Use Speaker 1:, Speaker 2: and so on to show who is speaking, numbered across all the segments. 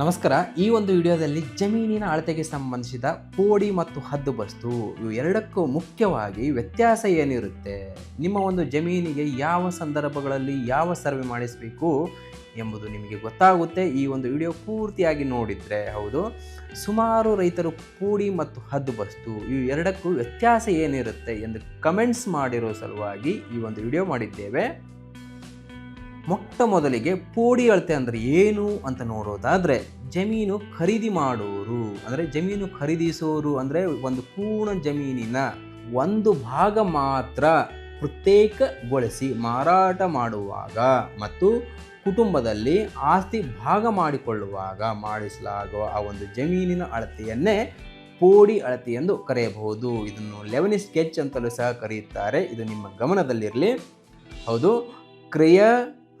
Speaker 1: ನಮಸ್ಕಾರ. ಈ ಒಂದು ವಿಡಿಯೋದಲ್ಲಿ ಜಮೀನಿನ ಅಳತೆಗೆ ಸಂಬಂಧಿಸಿದ ಪೋಡಿ ಮತ್ತು ಹದ್ದು ಬಸ್ತು ಇವು ಎರಡಕ್ಕೂ ಮುಖ್ಯವಾಗಿ ವ್ಯತ್ಯಾಸ ಏನಿರುತ್ತೆ? ನಿಮ್ಮ ಒಂದು ಜಮೀನಿಗೆ ಯಾವ ಸಂದರ್ಭಗಳಲ್ಲಿ ಯಾವ ಸರ್ವೆ ಮಾಡಿಸಬೇಕು ಎಂಬುದು ನಿಮಗೆ ಗೊತ್ತಾಗುತ್ತೆ. ಈ ಒಂದು ವಿಡಿಯೋ ಪೂರ್ತಿಯಾಗಿ ನೋಡಿದರೆ ಹೌದು. ಸುಮಾರು ರೈತರು ಪೂಡಿ ಮತ್ತು ಹದ್ದು ಬಸ್ತು ಇವು ಎರಡಕ್ಕೂ ವ್ಯತ್ಯಾಸ ಏನಿರುತ್ತೆ ಎಂದು ಕಮೆಂಟ್ಸ್ ಮಾಡಿರೋ ಸಲುವಾಗಿ ಈ ಒಂದು ವಿಡಿಯೋ ಮಾಡಿದ್ದೇವೆ. ಮೊಟ್ಟ ಮೊದಲಿಗೆ ಪೋಡಿ ಅಳತೆ ಅಂದರೆ ಏನು ಅಂತ ನೋಡೋದಾದರೆ ಜಮೀನು ಖರೀದಿ ಮಾಡೋರು. ಅಂದರೆ ಜಮೀನು ಖರೀದಿಸೋರು ಅಂದರೆ ಒಂದು ಪೂರ್ಣ ಜಮೀನಿನ ಒಂದು ಭಾಗ ಮಾತ್ರ ಪ್ರತ್ಯೇಕಗೊಳಿಸಿ ಮಾರಾಟ ಮಾಡುವಾಗ ಮತ್ತು ಕುಟುಂಬದಲ್ಲಿ ಆಸ್ತಿ ಭಾಗ ಮಾಡಿಕೊಳ್ಳುವಾಗ ಮಾಡಿಸಲಾಗುವ ಆ ಒಂದು ಜಮೀನಿನ ಅಳತೆಯನ್ನೇ ಪೋಡಿ ಅಳತೆ ಎಂದು ಕರೆಯಬಹುದು. ಇದನ್ನು ಲೆವನಿ ಸ್ಕೆಚ್ ಅಂತಲೂ ಸಹ ಕರೆಯುತ್ತಾರೆ. ಇದು ನಿಮ್ಮ ಗಮನದಲ್ಲಿರಲಿ. ಹೌದು. ಕ್ರಿಯ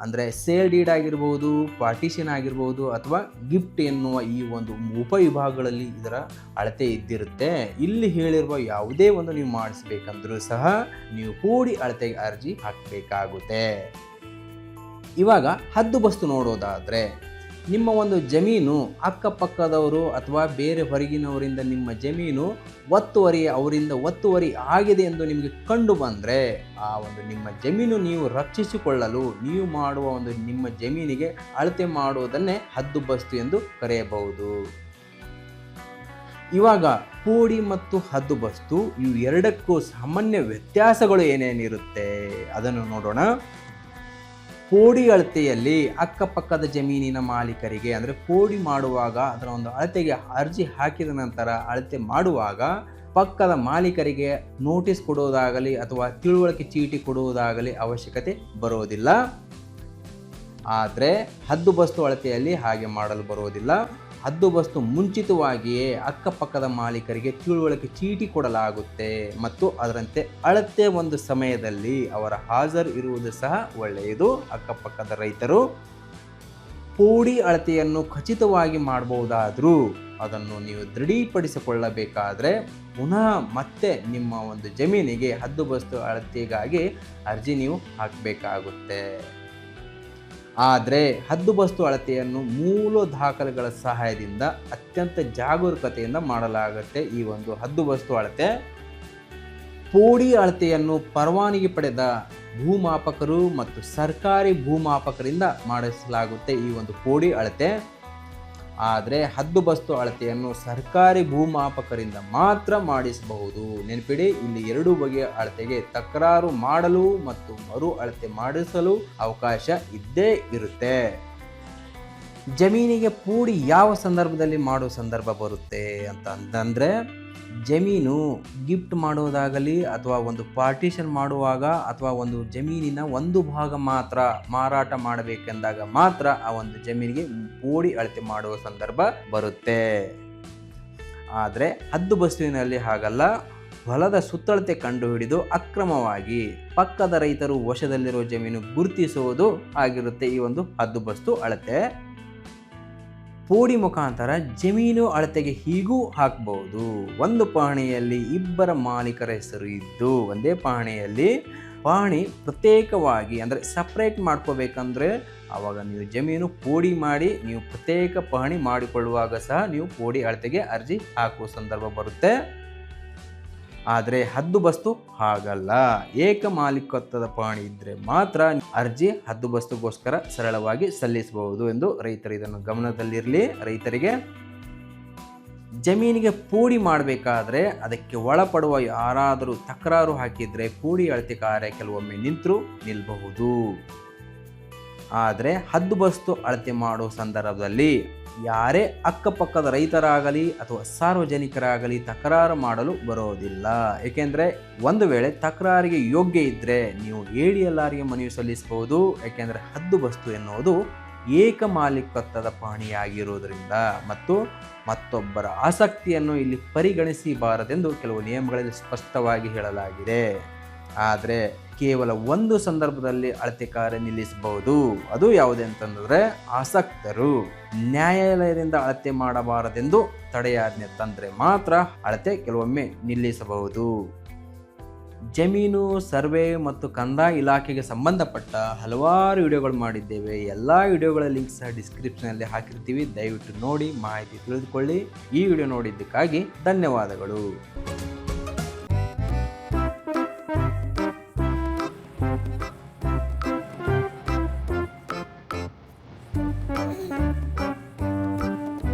Speaker 1: ಅಂದರೆ ಸೇಲ್ ಡೀಡ್ ಆಗಿರ್ಬೋದು, ಪಾರ್ಟಿಷನ್ ಆಗಿರ್ಬೋದು ಅಥವಾ ಗಿಫ್ಟ್ ಎನ್ನುವ ಈ ಒಂದು ಉಪವಿಭಾಗಗಳಲ್ಲಿ ಇದರ ಅಳತೆ ಇದ್ದಿರುತ್ತೆ. ಇಲ್ಲಿ ಹೇಳಿರುವ ಯಾವುದೇ ಒಂದು ನೀವು ಮಾಡಿಸ್ಬೇಕಂದ್ರೂ ಸಹ ನೀವು ಕೂಡಿ ಅಳತೆಗೆ ಅರ್ಜಿ ಹಾಕಬೇಕಾಗುತ್ತೆ. ಇವಾಗ ಹದ್ದು ಬಸ್ತು ನೋಡೋದಾದರೆ ನಿಮ್ಮ ಒಂದು ಜಮೀನು ಅಕ್ಕಪಕ್ಕದವರು ಅಥವಾ ಬೇರೆ ಹೊರಗಿನವರಿಂದ ನಿಮ್ಮ ಜಮೀನು ಒತ್ತುವರಿ ಅವರಿಂದ ಒತ್ತುವರಿ ಆಗಿದೆ ಎಂದು ನಿಮಗೆ ಕಂಡು ಬಂದರೆ ಆ ಒಂದು ನಿಮ್ಮ ಜಮೀನು ನೀವು ರಕ್ಷಿಸಿಕೊಳ್ಳಲು ನೀವು ಮಾಡುವ ಒಂದು ನಿಮ್ಮ ಜಮೀನಿಗೆ ಅಳತೆ ಮಾಡುವುದನ್ನೇ ಹದ್ದುಬಸ್ತು ಎಂದು ಕರೆಯಬಹುದು. ಇವಾಗ ಕೂಡಿ ಮತ್ತು ಹದ್ದುಬಸ್ತು ಇವು ಎರಡಕ್ಕೂ ಸಾಮಾನ್ಯ ವ್ಯತ್ಯಾಸಗಳು ಏನೇನಿರುತ್ತೆ? ಅದನ್ನು ನೋಡೋಣ. ಪೋಡಿ ಅಳತೆಯಲ್ಲಿ ಅಕ್ಕಪಕ್ಕದ ಜಮೀನಿನ ಮಾಲೀಕರಿಗೆ, ಅಂದರೆ ಪೋಡಿ ಮಾಡುವಾಗ ಅದರ ಒಂದು ಅಳತೆಗೆ ಅರ್ಜಿ ಹಾಕಿದ ನಂತರ ಅಳತೆ ಮಾಡುವಾಗ ಪಕ್ಕದ ಮಾಲೀಕರಿಗೆ ನೋಟಿಸ್ ಕೊಡುವುದಾಗಲಿ ಅಥವಾ ತಿಳುವಳಿಕೆ ಚೀಟಿ ಕೊಡುವುದಾಗಲಿ ಅವಶ್ಯಕತೆ ಬರೋದಿಲ್ಲ. ಆದರೆ ಹದ್ದು ಬಸ್ತು ಅಳತೆಯಲ್ಲಿ ಹಾಗೆ ಮಾಡಲು ಬರೋದಿಲ್ಲ. ಹದ್ದು ಬಸ್ತು ಮುಂಚಿತವಾಗಿಯೇ ಅಕ್ಕಪಕ್ಕದ ಮಾಲೀಕರಿಗೆ ತಿಳುವಳಿಕೆ ಚೀಟಿ ಕೊಡಲಾಗುತ್ತೆ ಮತ್ತು ಅದರಂತೆ ಅಳತೆ ಒಂದು ಸಮಯದಲ್ಲಿ ಅವರ ಹಾಜರು ಇರುವುದು ಸಹ ಒಳ್ಳೆಯದು. ಅಕ್ಕಪಕ್ಕದ ರೈತರು ಪೂಡಿ ಅಳತೆಯನ್ನು ಖಚಿತವಾಗಿ ಮಾಡಬಹುದಾದರೂ ಅದನ್ನು ನೀವು ದೃಢೀಪಡಿಸಿಕೊಳ್ಳಬೇಕಾದರೆ ಪುನಃ ಮತ್ತೆ ನಿಮ್ಮ ಒಂದು ಜಮೀನಿಗೆ ಹದ್ದುಬಸ್ತು ಅಳತೆಗಾಗಿ ಅರ್ಜಿ ನೀವು ಹಾಕಬೇಕಾಗುತ್ತೆ. ಆದರೆ ಹದ್ದು ಬಸ್ತು ಅಳತೆಯನ್ನು ಮೂಲ ದಾಖಲೆಗಳ ಸಹಾಯದಿಂದ ಅತ್ಯಂತ ಜಾಗರೂಕತೆಯಿಂದ ಮಾಡಲಾಗುತ್ತೆ ಈ ಒಂದು ಹದ್ದು ಬಸ್ತು ಅಳತೆ. ಪೋಡಿ ಅಳತೆಯನ್ನು ಪರವಾನಗಿ ಪಡೆದ ಭೂಮಾಪಕರು ಮತ್ತು ಸರ್ಕಾರಿ ಭೂಮಾಪಕರಿಂದ ಮಾಡಿಸಲಾಗುತ್ತೆ ಈ ಒಂದು ಪೋಡಿ ಅಳತೆ. ಆದರೆ ಹದ್ದು ಬಸ್ತು ಅಳತೆಯನ್ನು ಸರ್ಕಾರಿ ಭೂಮಾಪಕರಿಂದ ಮಾತ್ರ ಮಾಡಿಸಬಹುದು. ನೆನಪಿಡಿ, ಇಲ್ಲಿ ಎರಡು ಬಗೆಯ ಅಳತೆಗೆ ತಕರಾರು ಮಾಡಲು ಮತ್ತು ಮರು ಅಳತೆ ಮಾಡಿಸಲು ಅವಕಾಶ ಇದ್ದೇ ಇರುತ್ತೆ. ಜಮೀನಿಗೆ ಪೂಡಿ ಯಾವ ಸಂದರ್ಭದಲ್ಲಿ ಮಾಡೋ ಸಂದರ್ಭ ಬರುತ್ತೆ ಅಂತ ಅಂತಂದರೆ ಜಮೀನು ಗಿಫ್ಟ್ ಮಾಡೋದಾಗಲಿ ಅಥವಾ ಒಂದು ಪಾರ್ಟಿಷನ್ ಮಾಡುವಾಗ ಅಥವಾ ಒಂದು ಜಮೀನಿನ ಒಂದು ಭಾಗ ಮಾತ್ರ ಮಾರಾಟ ಮಾಡಬೇಕೆಂದಾಗ ಮಾತ್ರ ಆ ಒಂದು ಜಮೀನಿಗೆ ಓಡಿ ಅಳತೆ ಮಾಡುವ ಸಂದರ್ಭ ಬರುತ್ತೆ. ಆದರೆ ಹದ್ದು ಬಸ್ತುವಿನಲ್ಲಿ ಹಾಗಲ್ಲ. ಹೊಲದ ಸುತ್ತಳತೆ ಕಂಡುಹಿಡಿದು ಅಕ್ರಮವಾಗಿ ಪಕ್ಕದ ರೈತರು ವಶದಲ್ಲಿರುವ ಜಮೀನು ಗುರುತಿಸುವುದು ಆಗಿರುತ್ತೆ ಈ ಒಂದು ಹದ್ದು ಬಸ್ತು ಅಳತೆ. ಪೋಡಿ ಮುಖಾಂತರ ಜಮೀನು ಅಳತೆಗೆ ಹೀಗೂ ಹಾಕಬಹುದು. ಒಂದು ಪಹಣಿಯಲ್ಲಿ ಇಬ್ಬರ ಮಾಲೀಕರ ಹೆಸರು ಇದ್ದು, ಒಂದೇ ಪಹಣಿಯಲ್ಲಿ ಪಹಣಿ ಪ್ರತ್ಯೇಕವಾಗಿ ಅಂದರೆ ಸಪ್ರೇಟ್ ಮಾಡ್ಕೋಬೇಕಂದ್ರೆ ಆವಾಗ ನೀವು ಜಮೀನು ಪೋಡಿ ಮಾಡಿ, ನೀವು ಪ್ರತ್ಯೇಕ ಪಹಣಿ ಮಾಡಿಕೊಳ್ಳುವಾಗ ಸಹ ನೀವು ಪೋಡಿ ಅಳತೆಗೆ ಅರ್ಜಿ ಹಾಕುವ ಸಂದರ್ಭ ಬರುತ್ತೆ. ಆದರೆ ಹದ್ದುಬಸ್ತು ಹಾಗಲ್ಲ. ಏಕ ಮಾಲೀಕತ್ವದ ಪಹಣಿ ಇದ್ದರೆ ಮಾತ್ರ ಅರ್ಜಿ ಹದ್ದು ಬಸ್ತುಗೋಸ್ಕರ ಸರಳವಾಗಿ ಸಲ್ಲಿಸಬಹುದು ಎಂದು ರೈತರು ಇದನ್ನು ಗಮನದಲ್ಲಿರಲಿ. ರೈತರಿಗೆ ಜಮೀನಿಗೆ ಪೂಡಿ ಮಾಡಬೇಕಾದ್ರೆ ಅದಕ್ಕೆ ಒಳಪಡುವ ಯಾರಾದರೂ ತಕರಾರು ಹಾಕಿದರೆ ಪೂಡಿ ಅಳತೆ ಕಾರ್ಯ ಕೆಲವೊಮ್ಮೆ ನಿಂತರೂ ನಿಲ್ಲಬಹುದು ಆದರೆ ಹದ್ದು ಬಸ್ತು ಅಳತೆ ಮಾಡುವ ಸಂದರ್ಭದಲ್ಲಿ ಯಾರೇ ಅಕ್ಕಪಕ್ಕದ ರೈತರಾಗಲಿ ಅಥವಾ ಸಾರ್ವಜನಿಕರಾಗಲಿ ತಕರಾರು ಮಾಡಲು ಬರೋದಿಲ್ಲ. ಏಕೆಂದರೆ ಒಂದು ವೇಳೆ ತಕರಾರಿಗೆ ಯೋಗ್ಯ ಇದ್ದರೆ ನೀವು ಹೇಳಿ ಎಲ್ಲರಿಗೆ ಮನವಿ ಸಲ್ಲಿಸಬಹುದು. ಏಕೆಂದರೆ ಹದ್ದು ಬಸ್ತು ಎನ್ನುವುದು ಏಕ ಮಾಲೀಕತ್ವದ ಪಾಣಿಯಾಗಿರುವುದರಿಂದ ಮತ್ತು ಮತ್ತೊಬ್ಬರ ಆಸಕ್ತಿಯನ್ನು ಇಲ್ಲಿ ಪರಿಗಣಿಸಬಾರದೆಂದು ಕೆಲವು ನಿಯಮಗಳಲ್ಲಿ ಸ್ಪಷ್ಟವಾಗಿ ಹೇಳಲಾಗಿದೆ. ಆದರೆ ಕೇವಲ ಒಂದು ಸಂದರ್ಭದಲ್ಲಿ ಅಳತೆ ಕಾರ್ಯ ನಿಲ್ಲಿಸಬಹುದು. ಅದು ಯಾವುದೇ ಅಂತಂದರೆ ಆಸಕ್ತರು ನ್ಯಾಯಾಲಯದಿಂದ ಅಳತೆ ಮಾಡಬಾರದೆಂದು ತಡೆಯಾಜ್ಞೆ ತಂದರೆ ಮಾತ್ರ ಅಳತೆ ಕೆಲವೊಮ್ಮೆ ನಿಲ್ಲಿಸಬಹುದು. ಜಮೀನು, ಸರ್ವೆ ಮತ್ತು ಕಂದಾಯ ಇಲಾಖೆಗೆ ಸಂಬಂಧಪಟ್ಟ ಹಲವಾರು ವಿಡಿಯೋಗಳು ಮಾಡಿದ್ದೇವೆ. ಎಲ್ಲ ವಿಡಿಯೋಗಳ ಲಿಂಕ್ ಸಹ ಡಿಸ್ಕ್ರಿಪ್ಷನಲ್ಲಿ ಹಾಕಿರ್ತೀವಿ. ದಯವಿಟ್ಟು ನೋಡಿ, ಮಾಹಿತಿ ತಿಳಿದುಕೊಳ್ಳಿ. ಈ ವಿಡಿಯೋ ನೋಡಿದ್ದಕ್ಕಾಗಿ ಧನ್ಯವಾದಗಳು.